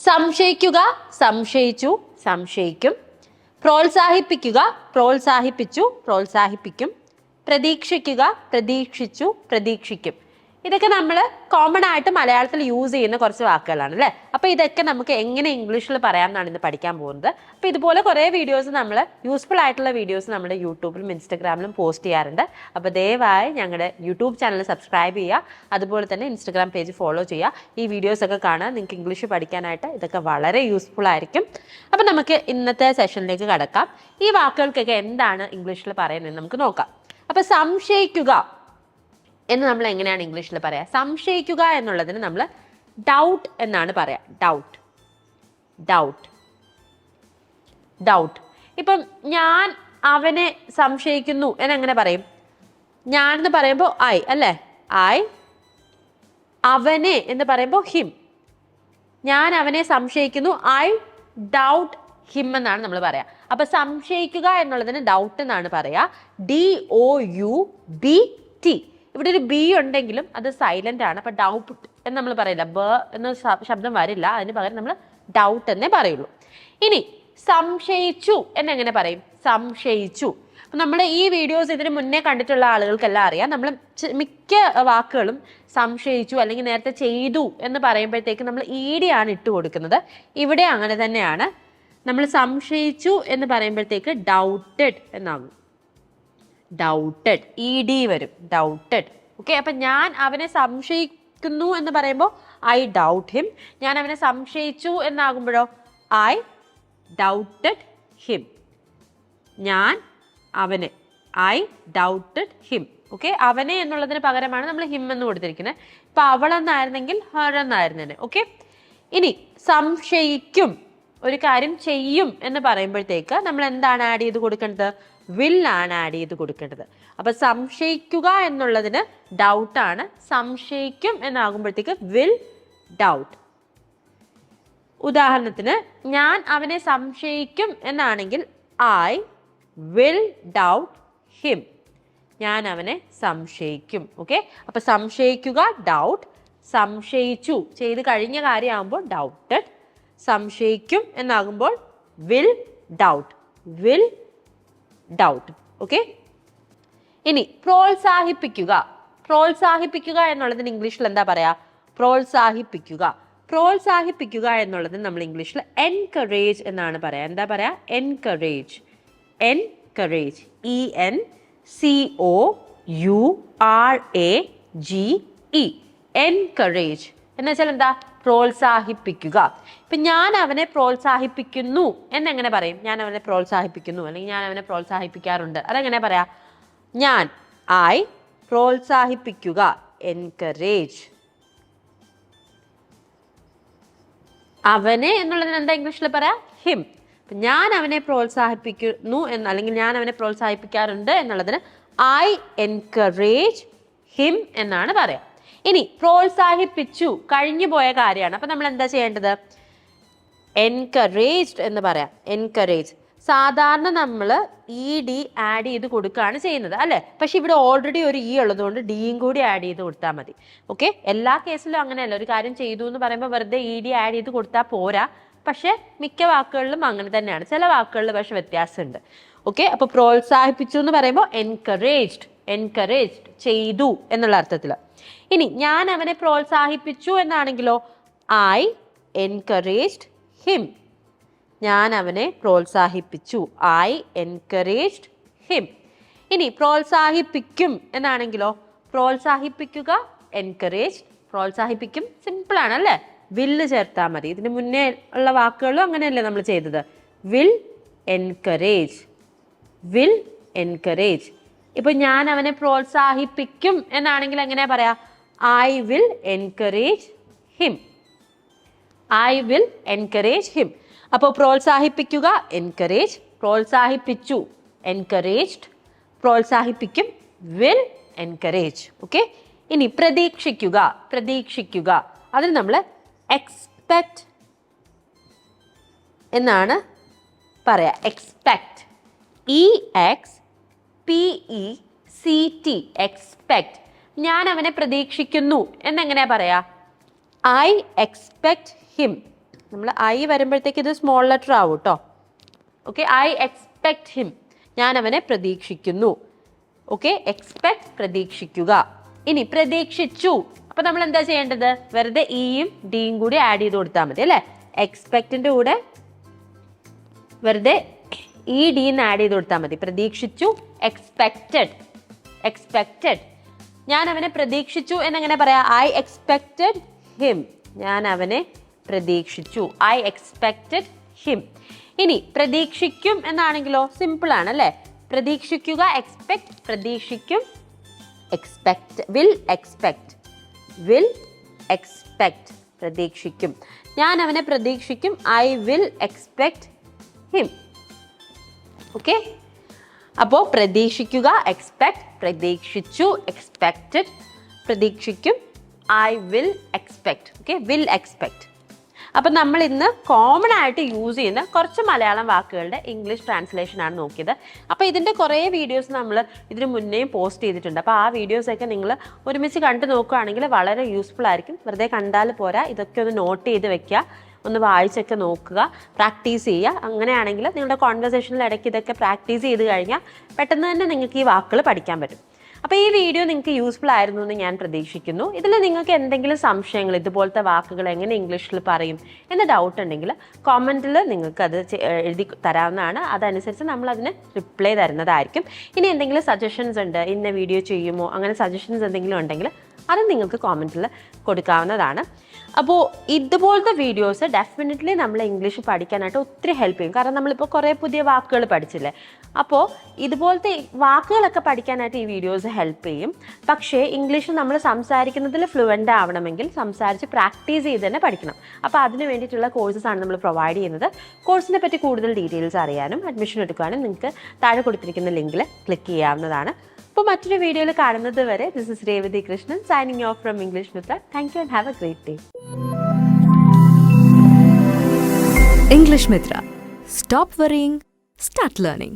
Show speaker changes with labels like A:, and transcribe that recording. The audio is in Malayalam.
A: സംശയിക്കുക സംശയിച്ചു സംശയിക്കും. പ്രോത്സാഹിപ്പിക്കുക പ്രോത്സാഹിപ്പിച്ചു പ്രോത്സാഹിപ്പിക്കും. പ്രതീക്ഷിക്കുക പ്രതീക്ഷിച്ചു പ്രതീക്ഷിക്കും. ഇതൊക്കെ നമ്മൾ കോമൺ ആയിട്ട് മലയാളത്തിൽ യൂസ് ചെയ്യുന്ന കുറച്ച് വാക്കുകളാണ് അല്ലേ? അപ്പോൾ ഇതൊക്കെ നമുക്ക് എങ്ങനെ ഇംഗ്ലീഷിൽ പറയാമെന്നാണ് ഇന്ന് പഠിക്കാൻ പോകുന്നത്. അപ്പോൾ ഇതുപോലെ കുറേ വീഡിയോസ് നമ്മൾ യൂസ്ഫുൾ ആയിട്ടുള്ള വീഡിയോസ് നമ്മുടെ യൂട്യൂബിലും ഇൻസ്റ്റഗ്രാമിലും പോസ്റ്റ് ചെയ്യാറുണ്ട്. അപ്പോൾ ദയവായി ഞങ്ങളുടെ യൂട്യൂബ് ചാനൽ സബ്സ്ക്രൈബ് ചെയ്യുക. അതുപോലെ തന്നെ ഇൻസ്റ്റഗ്രാം പേജ് ഫോളോ ചെയ്യുക. ഈ വീഡിയോസ് ഒക്കെ കാണാൻ നിങ്ങൾക്ക് ഇംഗ്ലീഷ് പഠിക്കാനായിട്ട് ഇതൊക്കെ വളരെ യൂസ്ഫുൾ ആയിരിക്കും. അപ്പോൾ നമുക്ക് ഇന്നത്തെ സെഷനിലേക്ക് കടക്കാം. ഈ വാക്കുകൾക്കൊക്കെ എന്താണ് ഇംഗ്ലീഷിൽ പറയുന്നത് നമുക്ക് നോക്കാം. അപ്പോൾ സംശയിക്കുക. എന്ന് നമ്മൾ എങ്ങനെയാണ് ഇംഗ്ലീഷിൽ പറയാ? സംശയിക്കുക എന്നുള്ളതിന് നമ്മൾ ഡൗട്ട് എന്നാണ് പറയാ. ഡൗട്ട് ഡൗട്ട് ഡൗട്ട് ഇപ്പം ഞാൻ അവനെ സംശയിക്കുന്നു എന്നെങ്ങനെ പറയും? ഞാൻ എന്ന് പറയുമ്പോൾ ഐ അല്ലേ? ഐ അവനെ എന്ന് പറയുമ്പോൾ ഹിം ഞാൻ അവനെ സംശയിക്കുന്നു. ഐ ഡൗട്ട് ഹിം എന്നാണ് നമ്മൾ പറയാ. അപ്പൊ സംശയിക്കുക എന്നുള്ളതിന് ഡൗട്ട് എന്നാണ് പറയാ. D O U B T ഇവിടെ ഒരു ബി ഉണ്ടെങ്കിലും അത് സൈലന്റ് ആണ്. അപ്പൊ ഡൗട്ട് എന്ന് നമ്മൾ പറയില്ല. ബ എന്ന ശബ്ദം വരില്ല. അതിന് പകരം നമ്മൾ ഡൗട്ട് എന്നേ പറയുള്ളൂ. ഇനി സംശയിച്ചു എന്നെങ്ങനെ പറയും? സംശയിച്ചു. നമ്മൾ ഈ വീഡിയോസ് ഇതിന് മുന്നേ കണ്ടിട്ടുള്ള ആളുകൾക്കെല്ലാം അറിയാം. നമ്മൾ മിക്ക വാക്കുകളും സംശയിച്ചു അല്ലെങ്കിൽ നേരത്തെ ചെയ്തു എന്ന് പറയുമ്പോഴത്തേക്ക് നമ്മൾ ഈടിയാണ് ആണ് ഇട്ട് കൊടുക്കുന്നത്. ഇവിടെ അങ്ങനെ തന്നെയാണ്. നമ്മൾ സംശയിച്ചു എന്ന് പറയുമ്പോഴത്തേക്ക് ഡൗട്ടഡ് എന്നാകും. ഡൗട്ടഡ് ഇ ഡി വരും. ഡൗട്ടഡ് ഓക്കെ അപ്പം ഞാൻ അവനെ സംശയിക്കുന്നു എന്ന് പറയുമ്പോൾ ഐ ഡൗട്ട് ഹിം ഞാൻ അവനെ സംശയിച്ചു എന്നാകുമ്പോഴോ? ഐ ഡൗട്ടഡ് ഹിം ഞാൻ അവനെ ഐ ഡൗട്ടഡ് ഹിം ഓക്കെ അവനെ എന്നുള്ളതിന് പകരമാണ് നമ്മൾ ഹിം എന്ന് കൊടുത്തിരിക്കുന്നത് ഇപ്പം അവളെന്നായിരുന്നെങ്കിൽ ഹർ എന്നായിരുന്നേനെ ഓക്കെ ഇനി സംശയിക്കും. ഒരു കാര്യം ചെയ്യും എന്ന് പറയുമ്പോഴത്തേക്ക് നമ്മൾ എന്താണ് ആഡ് ചെയ്ത് കൊടുക്കേണ്ടത്? വിൽ ആണ് ആഡ് ചെയ്ത് കൊടുക്കേണ്ടത്. അപ്പൊ സംശയിക്കുക എന്നുള്ളതിന് ആണ്. സംശയിക്കും എന്നാകുമ്പോഴത്തേക്ക് വിൽ ഡൗട്ട് ഉദാഹരണത്തിന് ഞാൻ അവനെ സംശയിക്കും എന്നാണെങ്കിൽ ഐ വിൽ ഡൗട്ട് ഹിം ഞാൻ അവനെ സംശയിക്കും ഓക്കെ അപ്പൊ സംശയിക്കുക ഡൗട്ട് സംശയിച്ചു ചെയ്ത് കഴിഞ്ഞ കാര്യമാകുമ്പോൾ ഡൗട്ടഡ് സംശയിക്കും എന്നാകുമ്പോൾ will doubt will doubt okay ഇനി പ്രോത്സാഹിപ്പിക്കുക. പ്രോത്സാഹിപ്പിക്കുക എന്നുള്ളതിന് ഇംഗ്ലീഷിൽ എന്താ പറയാ? പ്രോത്സാഹിപ്പിക്കുക. പ്രോത്സാഹിപ്പിക്കുക എന്നുള്ളത് നമ്മൾ ഇംഗ്ലീഷിൽ എൻകറേജ് എന്നാണ് പറയാ. എന്താ പറയാ? Encourage encourage E N C O U R A G E encourage എന്ന് വെച്ചാൽ എന്താ? പ്രോത്സാഹിപ്പിക്കുക. ഇപ്പൊ ഞാൻ അവനെ പ്രോത്സാഹിപ്പിക്കുന്നു എന്നെങ്ങനെ പറയും? ഞാൻ അവനെ പ്രോത്സാഹിപ്പിക്കുന്നു. അല്ലെങ്കിൽ ഞാൻ അവനെ പ്രോത്സാഹിപ്പിക്കാറുണ്ട്. അതെങ്ങനെ പറയാ? ഞാൻ ഐ പ്രോത്സാഹിപ്പിക്കുക. എൻകറേജ് അവനെ എന്നുള്ളതിന് എന്താ ഇംഗ്ലീഷിൽ പറയാ? ഹിം ഞാൻ അവനെ പ്രോത്സാഹിപ്പിക്കുന്നു എന്ന് അല്ലെങ്കിൽ ഞാൻ അവനെ പ്രോത്സാഹിപ്പിക്കാറുണ്ട് എന്നുള്ളതിന് ഐ എൻകറേജ് ഹിം എന്നാണ് പറയാം. ഇനി പ്രോത്സാഹിപ്പിച്ചു കഴിഞ്ഞു പോയ കാര്യമാണ്. അപ്പം നമ്മൾ എന്താ ചെയ്യേണ്ടത്? എൻകറേജ്ഡ് എന്ന് പറയാം. എൻകറേജ് സാധാരണ നമ്മൾ ഇ ഡി ആഡ് ചെയ്ത് കൊടുക്കുകയാണ് ചെയ്യുന്നത് അല്ലേ? പക്ഷെ ഇവിടെ ഓൾറെഡി ഒരു ഇ ഉള്ളതുകൊണ്ട് ഡിയും കൂടി ആഡ് ചെയ്ത് കൊടുത്താൽ മതി. ഓക്കെ എല്ലാ കേസിലും അങ്ങനെയല്ല. ഒരു കാര്യം ചെയ്തു എന്ന് പറയുമ്പോൾ വെറുതെ ഇ ഡി ആഡ് ചെയ്ത് കൊടുത്താൽ പോരാ. പക്ഷെ മിക്ക വാക്കുകളിലും അങ്ങനെ തന്നെയാണ്. ചില വാക്കുകളിൽ പക്ഷെ വ്യത്യാസമുണ്ട്. ഓക്കെ അപ്പോൾ പ്രോത്സാഹിപ്പിച്ചു എന്ന് പറയുമ്പോൾ എൻകറേജ്ഡ് എൻകറേജ്ഡ് ചെയ്തു എന്നുള്ള അർത്ഥത്തിൽ ഇനി ഞാൻ അവനെ പ്രോത്സാഹിപ്പിച്ചു എന്നാണെങ്കിലോ? ഐ എൻകറേജ്ഡ് ഹിം ഞാൻ അവനെ പ്രോത്സാഹിപ്പിച്ചു. ഐ എൻകറേജ്ഡ് ഹിം ഇനി പ്രോത്സാഹിപ്പിക്കും എന്നാണെങ്കിലോ? പ്രോത്സാഹിപ്പിക്കുക എൻകറേജ് പ്രോത്സാഹിപ്പിക്കും. സിമ്പിളാണ് അല്ലേ വില്ല് ചേർത്താൽ മതി. ഇതിന് മുന്നേ ഉള്ള വാക്കുകളും അങ്ങനെയല്ലേ നമ്മൾ ചെയ്തത്. വിൽ എൻകറേജ് വിൽ എൻകറേജ് ഇപ്പൊ ഞാൻ അവനെ പ്രോത്സാഹിപ്പിക്കും എന്നാണെങ്കിൽ എങ്ങനെ പറയാ? I will encourage him I will encourage him അപ്പോൾ പ്രോത്സാഹിപ്പിക്കുക എൻകറേജ് പ്രോത്സാഹിപ്പിച്ചു എൻകറേജ്ഡ് പ്രോത്സാഹിപ്പിക്കും വിൽ എൻകറേജ് ഓക്കെ ഇനി പ്രതീക്ഷിക്കുക പ്രതീക്ഷിക്കുക. അതിന് നമ്മൾ എക്സ്പെക്റ്റ് എന്നാണ് പറയാ. Expect E X P E C T expect ഞാൻ അവനെ പ്രതീക്ഷിക്കുന്നു. എന്നെങ്ങനെ പറയാ? ഐ എക്സ്പെക്ട് ഹിം നമ്മൾ ഐ വരുമ്പോഴത്തേക്ക് ഇത് സ്മോൾ ലെറ്റർ ആവും കേട്ടോ ഓക്കെ ഐ എക്സ്പെക്ട് ഹിം ഞാൻ അവനെ പ്രതീക്ഷിക്കുന്നു. ഓക്കെ എക്സ്പെക്ട് പ്രതീക്ഷിക്കുക. ഇനി പ്രതീക്ഷിച്ചു. അപ്പൊ നമ്മൾ എന്താ ചെയ്യേണ്ടത്? വെറുതെ ഇയും ഡിയും കൂടി ആഡ് ചെയ്ത് കൊടുത്താൽ മതി അല്ലേ? എക്സ്പെക്റ്റിന്റെ കൂടെ വെറുതെ ഇ ഡി എന്ന് ആഡ് ചെയ്ത് കൊടുത്താൽ മതി. പ്രതീക്ഷിച്ചു എക്സ്പെക്റ്റഡ് എക്സ്പെക്റ്റഡ് ഞാൻ അവനെ പ്രതീക്ഷിച്ചു എന്നെങ്ങനെ പറയാം. ഐ എക്സ്പെക്റ്റഡ് ഹിം ഞാൻ അവനെ പ്രതീക്ഷിച്ചു. ഐ എക്സ്പെക്റ്റഡ് ഹിം ഇനി പ്രതീക്ഷിക്കും എന്നാണെങ്കിലോ സിമ്പിൾ ആണ് അല്ലേ? പ്രതീക്ഷിക്കുക expect പ്രതീക്ഷിക്കും expect will expect will expect പ്രതീക്ഷിക്കും. ഞാൻ അവനെ പ്രതീക്ഷിക്കും. I will expect him okay അപ്പോൾ പ്രതീക്ഷിക്കുക എക്സ്പെക്ട് പ്രതീക്ഷിച്ചു expected പ്രതീക്ഷിക്കും I will expect okay will expect അപ്പം നമ്മൾ ഇന്ന് കോമൺ ആയിട്ട് യൂസ് ചെയ്യുന്ന കുറച്ച് മലയാളം വാക്കുകളുടെ ഇംഗ്ലീഷ് ട്രാൻസ്ലേഷൻ ആണ് നോക്കിയത്. അപ്പോൾ ഇതിന്റെ കുറേ വീഡിയോസ് നമ്മൾ ഇതിന് മുന്നേയും പോസ്റ്റ് ചെയ്തിട്ടുണ്ട്. അപ്പോൾ ആ വീഡിയോസൊക്കെ നിങ്ങൾ ഒരുമിച്ച് കണ്ടു നോക്കുകയാണെങ്കിൽ വളരെ യൂസ്ഫുൾ ആയിരിക്കും. വെറുതെ കണ്ടാൽ പോരാ. ഇതൊക്കെ ഒന്ന് നോട്ട് ചെയ്ത് വെക്കുക. ഒന്ന് വായിച്ചൊക്കെ നോക്കുക പ്രാക്ടീസ് ചെയ്യുക. അങ്ങനെയാണെങ്കിൽ നിങ്ങളുടെ കോൺവെർസേഷനിൽ ഇടയ്ക്ക് ഇതൊക്കെ പ്രാക്ടീസ് ചെയ്ത് കഴിഞ്ഞാൽ പെട്ടെന്ന് തന്നെ നിങ്ങൾക്ക് ഈ വാക്കുകൾ പഠിക്കാൻ പറ്റും. അപ്പോൾ ഈ വീഡിയോ നിങ്ങൾക്ക് യൂസ്ഫുൾ ആയിരുന്നു എന്ന് ഞാൻ പ്രതീക്ഷിക്കുന്നു. ഇതിൽ നിങ്ങൾക്ക് എന്തെങ്കിലും സംശയങ്ങൾ ഇതുപോലത്തെ വാക്കുകൾ എങ്ങനെ ഇംഗ്ലീഷിൽ പറയും എന്ന ഡൗട്ട് ഉണ്ടെങ്കിൽ കോമന്റിൽ നിങ്ങൾക്ക് അത് എഴുതി തരാവുന്നതാണ്. അതനുസരിച്ച് നമ്മൾ അതിന് റിപ്ലൈ തരുന്നതായിരിക്കും. ഇനി എന്തെങ്കിലും സജഷൻസ് ഉണ്ട് ഇന്ന വീഡിയോ ചെയ്യുമോ അങ്ങനെ സജഷൻസ് എന്തെങ്കിലും ഉണ്ടെങ്കിൽ അത് നിങ്ങൾക്ക് കോമന്റിൽ കൊടുക്കാവുന്നതാണ്. അപ്പോൾ ഇതുപോലത്തെ വീഡിയോസ് ഡെഫിനറ്റ്ലി നമ്മൾ ഇംഗ്ലീഷ് പഠിക്കാനായിട്ട് ഒത്തിരി ഹെൽപ്പ് ചെയ്യും. കാരണം നമ്മളിപ്പോൾ കുറേ പുതിയ വാക്കുകൾ പഠിച്ചില്ലേ? അപ്പോൾ ഇതുപോലത്തെ വാക്കുകളൊക്കെ പഠിക്കാനായിട്ട് ഈ വീഡിയോസ് ഹെൽപ്പ് ചെയ്യും. പക്ഷേ ഇംഗ്ലീഷ് നമ്മൾ സംസാരിക്കുന്നതിൽ ഫ്ലുവന്റ് ആവണമെങ്കിൽ സംസാരിച്ച് പ്രാക്ടീസ് ചെയ്ത് തന്നെ പഠിക്കണം. അപ്പോൾ അതിന് വേണ്ടിയിട്ടുള്ള കോഴ്സസ് ആണ് നമ്മൾ പ്രൊവൈഡ് ചെയ്യുന്നത്. കോഴ്സിനെ പറ്റി കൂടുതൽ ഡീറ്റെയിൽസ് അറിയാനും അഡ്മിഷൻ എടുക്കാനും നിങ്ങൾക്ക് താഴെ കൊടുത്തിരിക്കുന്ന ലിങ്കിൽ ക്ലിക്ക് ചെയ്യാവുന്നതാണ്. അപ്പോൾ മറ്റൊരു വീഡിയോയിൽ കാണുന്നത് വരെ this is Revathi Krishnan signing off from English Mitra thank you and have a great day
B: English Mitra stop worrying start learning.